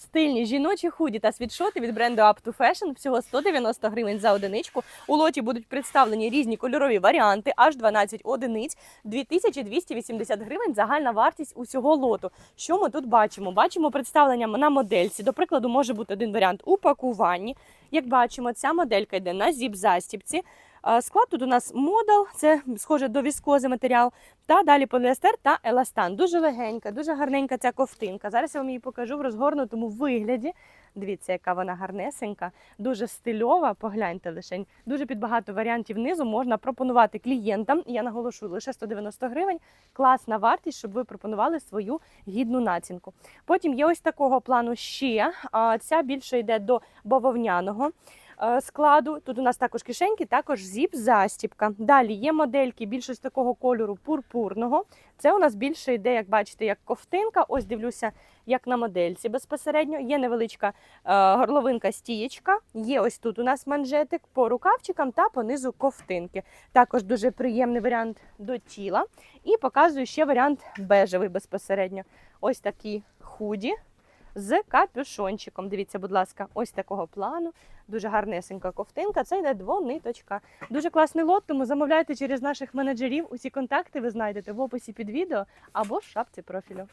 Стильні жіночі худі та світшоти від бренду Up to Fashion всього 190 гривень за одиничку. У лоті будуть представлені різні кольорові варіанти, аж 12 одиниць, 2280 гривень загальна вартість усього лоту. Що ми тут бачимо? Бачимо представлення на модельці. До прикладу, може бути один варіант у пакуванні. Як бачимо, ця моделька йде на зіп-застіпці. Склад тут у нас модал, це схоже до віскози матеріал, та далі поліестер та еластан. Дуже легенька, дуже гарненька ця ковтинка. Зараз я вам її покажу в розгорнутому вигляді. Дивіться, яка вона гарнесенька, дуже стильова. Погляньте лише. Дуже під багато варіантів низу можна пропонувати клієнтам. Я наголошую лише 190 гривень. Класна вартість, щоб ви пропонували свою гідну націнку. Потім є ось такого плану ще. Ця більше йде до бавовняного складу. Тут у нас також кишеньки, також зіп-застіпка. Далі є модельки більш ось такого кольору пурпурного. Це у нас більше йде, як бачите, як ковтинка. Ось дивлюся, як на модельці безпосередньо. Є невеличка е, горловинка стієчка. Є ось тут у нас манжетик по рукавчикам та по низу ковтинки. Також дуже приємний варіант до тіла. І показую ще варіант бежевий безпосередньо. Ось такі худі з капюшончиком. Дивіться, будь ласка, ось такого плану. Дуже гарнесенька ковтинка. Це йде двониточка. Дуже класний лот, тому замовляйте через наших менеджерів. Усі контакти ви знайдете в описі під відео або в шапці профілю.